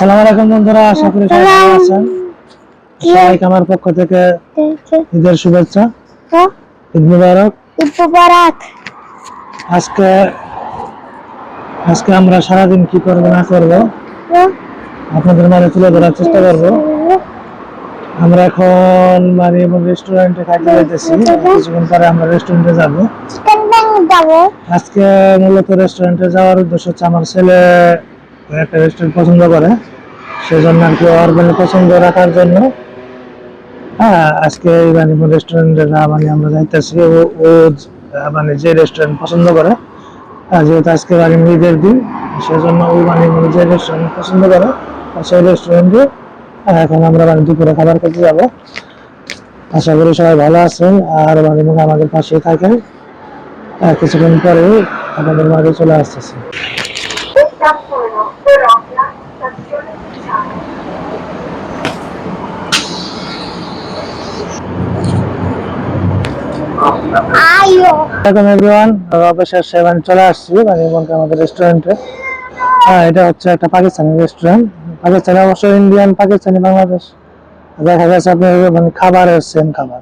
সালাম আলাইকুম বন্ধুরা আশা করি সবাই ভালো আছেন। সবাইকে আমার পক্ষ থেকে ঈদের শুভেচ্ছা। ঈদ মুবারক। উপবারাক আজকে আজকে আমরা সারাদিন কি করব না করব আপনাদের মাঝে তুলে ধরার চেষ্টা করব। আমরা এখন মানে রেস্টুরেন্টে খাইতে যাইতেছি। কিছুক্ষণ পরে আমরা রেস্টুরেন্টে যাব। আজকে মূলত রেস্টুরেন্টে যাওয়ার উদ্দেশ্য হচ্ছে আমার ছেলে একটা রেস্টুরেন্ট পছন্দ করে। সেজন্য আর কি ওর মানে পছন্দ রাখার জন্য। হ্যাঁ আজকে মানে রেস্টুরেন্টে না মানে আমরা যাইতেছি ও ও মানে যে রেস্টুরেন্ট পছন্দ করে হ্যাঁ, যেহেতু আজকে মানে ঈদের দিন সেজন্য ও মানে যে রেস্টুরেন্ট পছন্দ করে সেই রেস্টুরেন্টে এখন আমরা মানে দুপুরে খাবার খেতে যাব। আশা করি সবাই ভালো আছেন আর মানে আমাদের পাশেই থাকেন। হ্যাঁ, কিছুক্ষণ পরে আপনাদের মাঝে চলে আসতেছে। চলে আসছি মানে আমাদের রেস্টুরেন্টে হ্যাঁ এটা হচ্ছে একটা পাকিস্তানি রেস্টুরেন্ট পাকিস্তানি অবশ্য ইন্ডিয়ান পাকিস্তানি বাংলাদেশ দেখা মানে খাবারের সেম খাবার।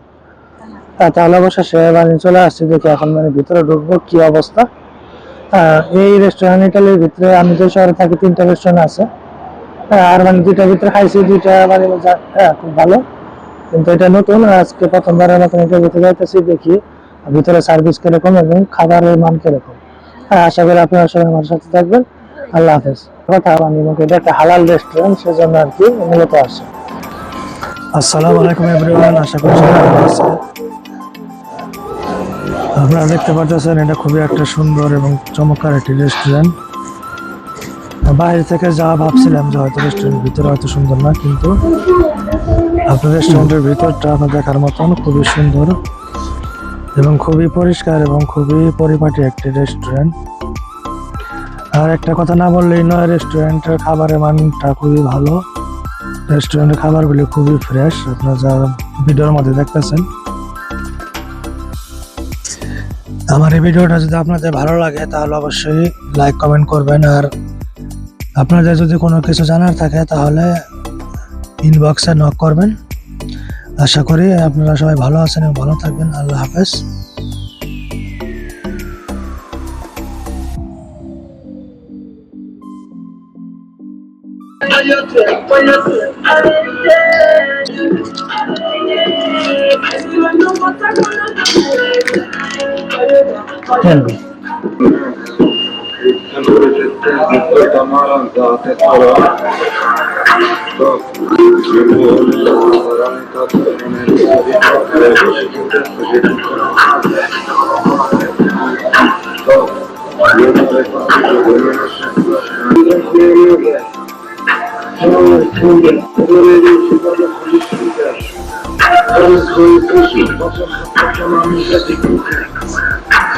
তাহলে অবশেষে মানে চলে আসছি দেখি এখন মানে ভিতরে ঢুকবো কি অবস্থা। এই রেস্টুরেন্ট ইটালির ভিতরে আমি যে শহরে থাকি তিনটা রেস্টুরেন্ট আছে। হ্যাঁ, আর মানে দুইটার ভিতরে খাইছি দুইটা মানে হ্যাঁ খুব ভালো। কিন্তু এটা নতুন আজকে প্রথমবারের মতন ভিতরে যাইতেছি দেখি ভিতরে সার্ভিস কীরকম এবং খাবারের মান কীরকম। হ্যাঁ আশা করি আপনারা সবাই আমার সাথে থাকবেন। আল্লাহ হাফেজ। কথা মুখে এটা একটা হালাল রেস্টুরেন্ট সেজন্য আর কি মূলত আসে আসসালামু আলাইকুম এভরিওয়ান আশা করি আপনারা দেখতে পাচ্ছেন এটা খুবই একটা সুন্দর এবং চমৎকার একটি রেস্টুরেন্ট বাইরে থেকে যা ভাবছিলাম যে হয়তো রেস্টুরেন্টের ভিতরে হয়তো সুন্দর না, কিন্তু আপনার রেস্টুরেন্টের ভিতরটা আপনার দেখার মতন খুবই সুন্দর। এবং খুবই পরিষ্কার এবং খুবই পরিপাটি একটি রেস্টুরেন্ট আর একটা কথা না বললেই নয় রেস্টুরেন্টের খাবারের মানটা খুবই ভালো। রেস্টুরেন্টের খাবারগুলি খুবই ফ্রেশ আপনারা যা ভিডিওর মধ্যে দেখতেছেন। আমার এই ভিডিওটা যদি আপনাদের ভালো লাগে, তাহলে অবশ্যই লাইক কমেন্ট করবেন। আর আপনাদের যদি কোনো কিছু জানার থাকে, তাহলে ইনবক্সে নক করবেন। আশা করি আপনারা সবাই ভালো আছেন এবং ভালো থাকবেন। আল্লাহ হাফেজ। colaborar en el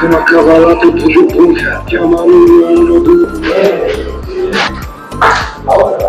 Sono accavalato tutto punta, chiamalo uno due. Allora,